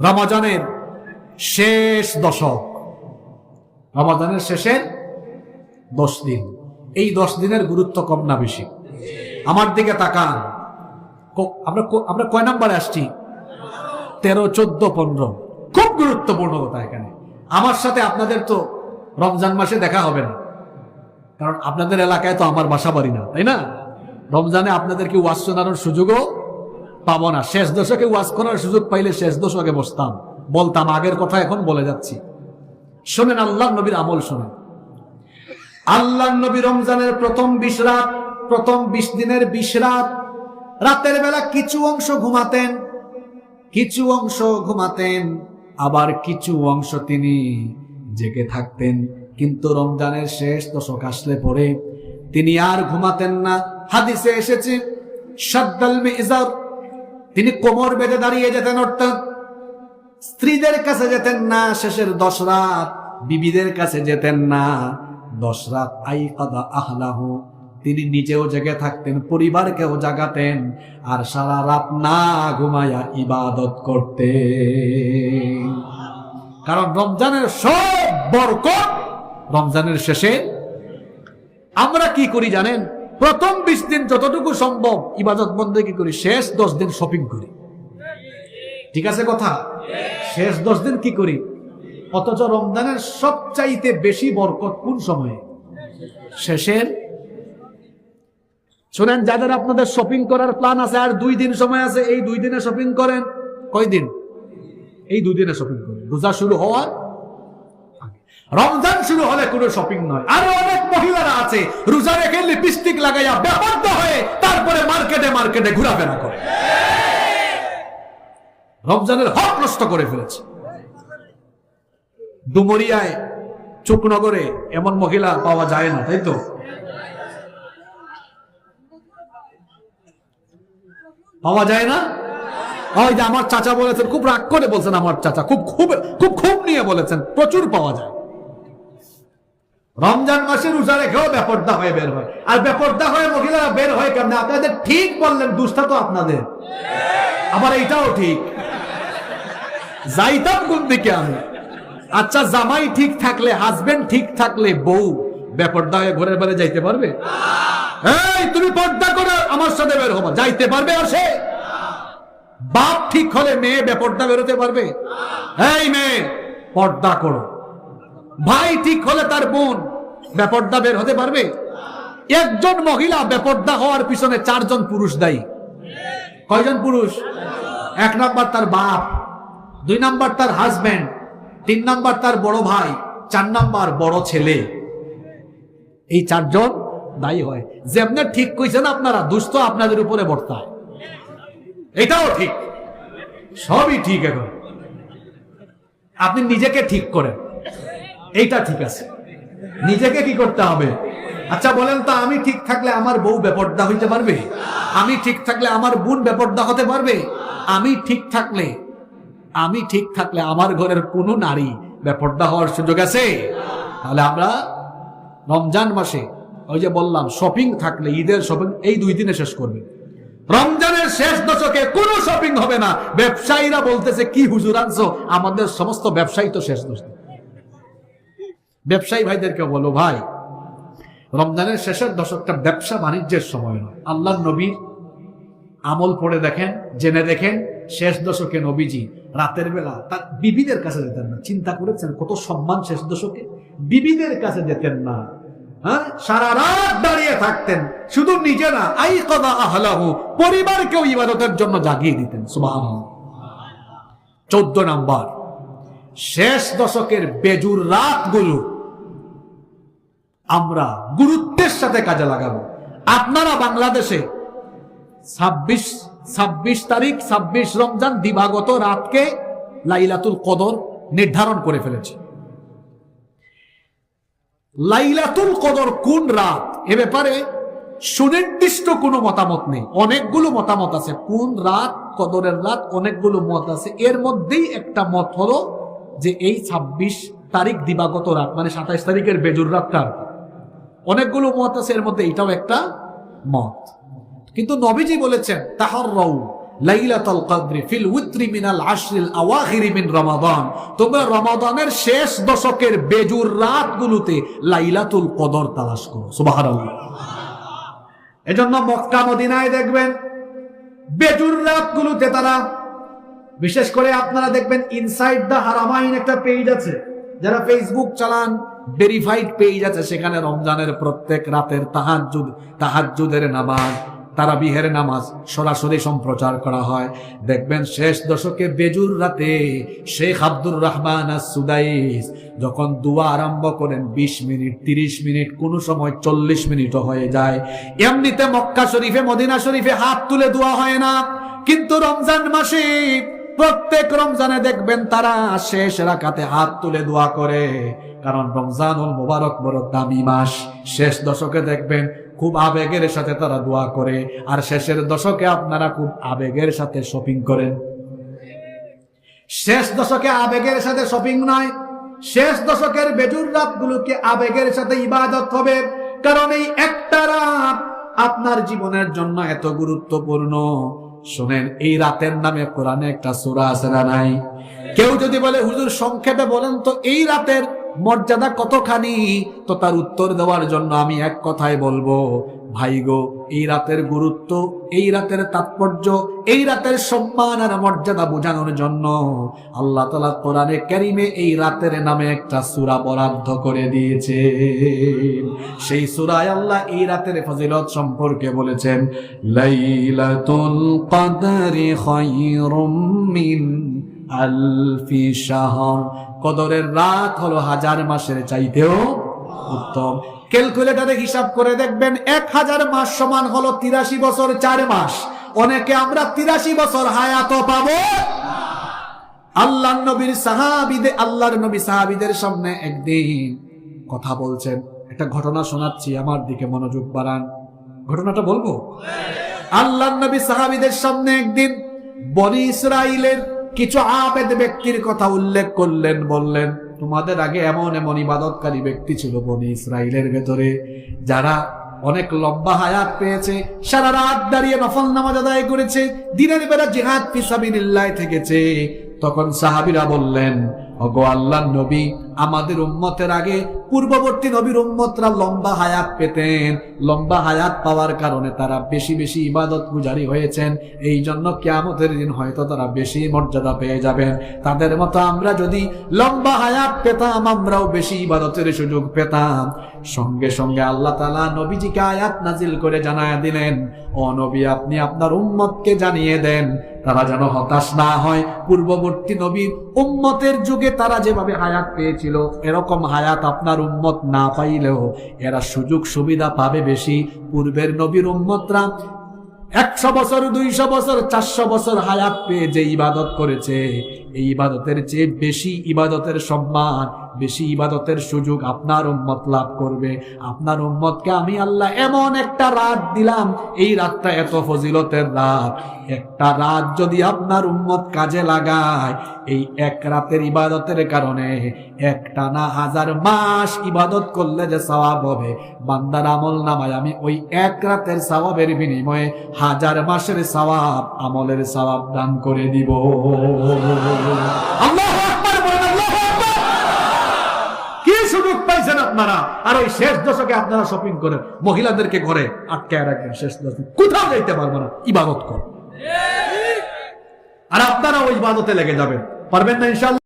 রমাজানের শেষ দশক। রমাজানের শেষের দশ দিন। এই দশ দিনের গুরুত্ব কম না বেশি। আমার দিকে তাকান। আমরা আমরা কয় নাম্বারে আসছি? তেরো, চোদ্দ, পনেরো। খুব গুরুত্বপূর্ণ কথা এখানে। আমার সাথে আপনাদের তো রমজান মাসে দেখা হবে না। কারণ আপনাদের এলাকায় তো আমার বাসা বাড়ি না, তাই না? রমজানে আপনাদেরকে ওয়াজ শোনানোর সুযোগও পাবো না। শেষ দশকে ওয়াজ করার সুযোগ পাইলে শেষ দশকে বসতাম। বলতাম, আগের কথা এখন বলে যাচ্ছি। শোনেন আল্লাহ নবীর আমল শোনেন। আল্লাহ নবী রমজানের প্রথম বিশ রাত, প্রথম বিশ দিনের বিশ রাত, রাতের বেলা কিছু অংশ ঘুমাতেন, কিছু অংশ ঘুমাতেন, আবার কিছু অংশ তিনি জেগে থাকতেন। কিন্তু রমজানের শেষ দশক আসলে পরে তিনি আর ঘুমাতেন না। হাদিসে এসেছে, সাদ্দাল মিজার তিনি কোমর বেঁধে দাঁড়িয়ে যেতেন অর্থাৎ স্ত্রীদের কাছে যেতেন না, শেষের দশ রাত বিবিদের কাছে যেতেন না। দশ রাত আই কাদা আহলাহ, তিনি নিজেও জেগে থাকতেন, পরিবারকেও জাগাতেন আর সারা রাত না ঘুমায়া ইবাদত করতে কারণ রমজানের সব বরকত রমজানের শেষে। আমরা কি করি জানেন? প্রথম বিশ দিন যতটুকু সম্ভব ইবাদত কি করি, শেষ দশ দিন শপিং করি। ঠিক আছে কথা? শেষ দশ দিন কি করি? অথচ রমজানের সবচাইতে বেশি বরকত কোন সময়ে? শেষের। শোনেন, যাদের আপনাদের শপিং করার প্ল্যান আছে, আর দুই দিন সময় আছে, এই দুই দিনে শপিং করেন। কয় দিন এই দুই দিনে শপিং করেন। রোজা শুরু হওয়ার। রমজান শুরু হলে কোনো শপিং নয়। আরও অনেক মহিলারা আছে, রোজা রেখে লিপস্টিক লাগাইয়া ব্যাপার্য হয়ে তারপরে মার্কেটে মার্কেটে ঘোরাফেরা করে। রমজানের হক নষ্ট করে ফেলেছে। ডুমরিয়ায়, চুকনগরে এমন মহিলা পাওয়া যায় না, তাই তো? পাওয়া যায় না? ওই যে আমার চাচা বলেছেন, খুব রাগ করে বলছেন আমার চাচা, খুব খুব খুব খুব নিয়ে বলেছেন, প্রচুর পাওয়া যায়। রমজান মাসে রোজা রেখেও বেপর্দা হয়ে বের হয়। আর বেপর্দা হয়ে মহিলারা বের হয় কেমন? আপনাদের ঠিক বললেন, দুষ্টা তো আপনাদের। আবার এইটাও ঠিক। যাইতাম কোন দিকে আমি? আচ্ছা জামাই ঠিক থাকলে হাজবেন্ড ঠিক থাকলে বউ বেপর্দা হয়ে ঘরের বাইরে যাইতে পারবে? এই, তুমি পর্দা করে আমার সাথে বের হবা। যাইতে পারবে আর সে? বাপ ঠিক হলে মেয়ে বেপর্দা বেরোতে পারবে? এই মেয়ে, পর্দা করো। ভাই ঠিক হলে তার বোন বেপর্দা বের হতে পারবে? একজন মহিলা বেপর্দা হওয়ার পিছনে চারজন পুরুষ দায়ী। কয়জন পুরুষ? এক নাম্বার তার বাপ, দুই নাম্বার তার হাজবেন্ড তিন নাম্বার তার বড় ভাই, চার নাম্বার বড় ছেলে। এই চারজন দায়ী হয়। যেমনে ঠিক কইছেন আপনারা, দুস্থ আপনাদের উপরে বর্তায়। এটাও ঠিক। সবই ঠিক এখন। আপনি নিজেকে ঠিক করেন। এইটা ঠিক আছে। নিজেকে কি করতে হবে? আচ্ছা বলেন তো, আমি ঠিক থাকলে আমার বউ বেপর্দা হইতে পারবে? আমি ঠিক থাকলে আমার বোন বেপর্দা হতে পারবে? আমি ঠিক থাকলে, আমি ঠিক থাকলে আমার ঘরের কোনো নারী বেপর্দা হওয়ার সুযোগ আছে? তাহলে আমরা রমজান মাসে, ওই যে বললাম শপিং থাকলে, ঈদের শপিং এই দুই দিনে শেষ করবে। রমজানের শেষ দশকে কোনো শপিং হবে না। ব্যবসায়ীরা বলতেছে, কি হুজুর আনছো? আমাদের সমস্ত ব্যবসায়ী তো শেষ দশক। ব্যবসায়ী ভাইদেরকে বলো, ভাই, রমজানের শেষের দশকটা ব্যবসা বাণিজ্যের সময় নয়। আল্লাহ নবী আমল পড়ে দেখেন, জেনে দেখেন, শেষ দশকে নবীজি রাতের বেলা তার বিবিদের কাছে যেতেন না। চিন্তা করেছেন, কত সম্মান শেষ দশকে? বিবিদের কাছে যেতেন না। হ্যাঁ? সারা রাত দাঁড়িয়ে থাকতেন। শুধু নিজে না আই কদা আহলাহু, পরিবারকেও ইবাদতের জন্য জাগিয়ে দিতেন। সুবাহ চোদ্দ নাম্বার, শেষ দশকের বেজুর রাতগুলো আমরা গুরুত্বের সাথে কাজে লাগাবো। আপনারা বাংলাদেশে ছাব্বিশ ছাব্বিশ তারিখ, ছাব্বিশ রমজান দিবাগত রাতকে লাইলাতুল কদর নির্ধারণ করে ফেলেছে। লাইলাতুল কদর কোন রাত? এ ব্যাপারে সুনির্দিষ্ট কোনো মতামত নেই। অনেকগুলো মতামত আছে। কোন রাত, কদরের রাত, অনেকগুলো মত আছে। এর মধ্যেই একটা মত হলো যে এই ছাব্বিশ তারিখ দিবাগত রাত মানে সাতাইশ তারিখের বেজুর রাতটা। অনেকগুলো মত আছে এর মধ্যে এটাও একটা মত। কিন্তু নবীজি বলেছেন তাহার রউ লাইলাতুল কদরি ফিল উত্রি মিনাল আশরিল আওয়াখিরি মিন রমাদান। তোমরা রমাদানের শেষ দশকের বেজুর রাতগুলোতে লাইলাতুল কদর তালাশ করো, সুবহানাল্লাহ। এজন্য মক্কা, মদিনায় দেখবেন, বেজুর রাতগুলোতে তারা, বিশেষ করে আপনারা দেখবেন ইনসাইড দ্য হারামাইন একটা পেজ আছে। যারা ফেসবুক চালান ভেরিফাইড পেজ আছে, সেখানে রমজানের প্রত্যেক রাতের তাহাজ্জুদ, তাহাজ্জুদের নামাজ তারা বিহের নামাজ সরাসরি সম্প্রচার করা হয়। দেখবেন শেষ দশকে বেজুর রাতে শেখ আব্দুর রহমান সুদাইস যখন দুয়া আরম্ভ করেন ২০ মিনিট ৩০ মিনিট, কোন সময় চল্লিশ মিনিটও হয়ে যায়। এমনিতে মক্কা শরীফে, মদিনা শরীফে হাত তুলে দোয়া হয় না। কিন্তু রমজান মাসে প্রত্যেক রমজানে দেখবেন তারা শেষ রাকাতে হাত তুলে দোয়া করে। কারণ রমজানুল মোবারক বড় দামি মাস। শেষ দশকে দেখবেন খুব আবেগের সাথে তারা দোয়া করে। আর শেষের দশকে আপনারা খুব আবেগের সাথে শপিং করেন। শেষ দশকে আবেগের সাথে শপিং নয়, শেষ দশকের বেজুর রাতগুলোকে আবেগের সাথে ইবাদত হবে। কারণ এই একটা রাত আপনার জীবনের জন্য এত গুরুত্বপূর্ণ। শোনেন, এই রাতের নামে কোরআনে একটা সুরা আছে না নাই? কেউ যদি বলে, হুজুর সংক্ষেপে বলেন তো, এই রাতের মর্যাদা কতখানি? তো তার উত্তর দেওয়ার জন্য আমি এক কথায় বলব, ভাই গো, এই রাতের গুরুত্ব, এই রাতের তাৎপর্য, এই রাতের সম্মান আর মর্যাদা বোঝানোর জন্য আল্লাহ তালা কোরআনে ক্যারিমে এই রাতের নামে একটা সূরা বরাদ্দ করে দিয়েছে সেই সূরায় আল্লাহ এই রাতের ফজিলত সম্পর্কে বলেছেন, লাইলাতুল কদরি খায়রুম মিন আলফি শাহর কদরের রাত হলো হাজার মাসের চাইতেও উত্তম। ক্যালকুলেটারে হিসাব করে দেখবেন এক হাজার মাস সমান হলো তিরাশি বছর চার মাস। অনেকে আমরা তিরাশি বছর হায়াত পাবো আল্লাহ নবীর সাহাবিদের আল্লাহর নবী সাহাবিদের সামনে একদিন কথা বলছেন। একটা ঘটনা শোনাচ্ছি, আমার দিকে মনোযোগ বাড়ান। ঘটনাটা বলব? আল্লাহ নবী সাহাবিদের সামনে একদিন বনি ইসরাইলের কিছু আবেদ ব্যক্তির কথা উল্লেখ করলেন, বললেন, তোমাদের আগে এমন এমন ইবাদতকারী ব্যক্তি ছিল বনি ইসরায়েলের ভেতরে, যারা অনেক লম্বা হায়াত পেয়েছে, সারা রাত দাঁড়িয়ে নফল নামাজ আদায় করেছে, দিনের বেলা জিহাদ ফিসাবিল্লাহ থেকেছে। তখন সাহাবিরা বললেন অগো আল্লাহ নবী আমাদের উম্মতের আগে পূর্ববর্তী নবীর উম্মতরা লম্বা হায়াত পেতেন। লম্বা হায়াত পাওয়ার কারণে তারা বেশি বেশি ইবাদত গুজারি হয়েছেন। এই জন্য কেয়ামতের দিন হয়তো তারা বেশি মর্যাদা পেয়ে যাবেন। তাদের মতো আমরা যদি লম্বা হায়াত পেতাম, আমরাও বেশি ইবাদতের সুযোগ পেতাম। সঙ্গে সঙ্গে আল্লাহ তালা নবীজিকে আয়াত নাজিল করে জানায় দিলেন, ও নবী, আপনি আপনার উম্মতকে জানিয়ে দেন। তারা যেন হতাশ না হয়। পূর্ববর্তী নবীর উম্মতের যুগে তারা যেভাবে হায়াত পেয়েছিল এরকম হায়াত আপনার উম্মত না পাইলেও এরা সুযোগ সুবিধা পাবে বেশি। পূর্বের নবীর উম্মতরা একশো বছর, দুইশো বছর, চারশো বছর হায়াত পেয়ে যে ইবাদত করেছে, এই ইবাদতের চেয়ে বেশি ইবাদতের সম্মান বেশি ইবাদতের সুযোগ আপনার উম্মত লাভ করবে। আপনার উম্মতকে আমি আল্লাহ এমন একটা রাত দিলাম, এই রাতটা এত ফজিলতের রাত। একটা রাত যদি আপনার উম্মত কাজে লাগায়, এই এক রাতের ইবাদতের কারণে একটা না হাজার মাস ইবাদত করলে যে সওয়াব হবে, বান্দার আমল নামায় আমি ওই এক রাতের সওয়াবের বিনিময়ে হাজার মাসের সওয়াব আমলের সওয়াব দান করে দিব আল্লাহু আকবার বলেন, আল্লাহু আকবার। কি সুযোগ পাইছেন আপনারা, আর ওই শেষ দশকে আপনারা শপিং করেন, মহিলাদেরকে ঘরে আটকায় রাখবেন শেষ দশকে। কোথাও যাইতে পারব না, ইবাদত কর আর আপনারা ওই ইবাদতে লেগে যাবেন, পারবেন না ইনশাল্লাহ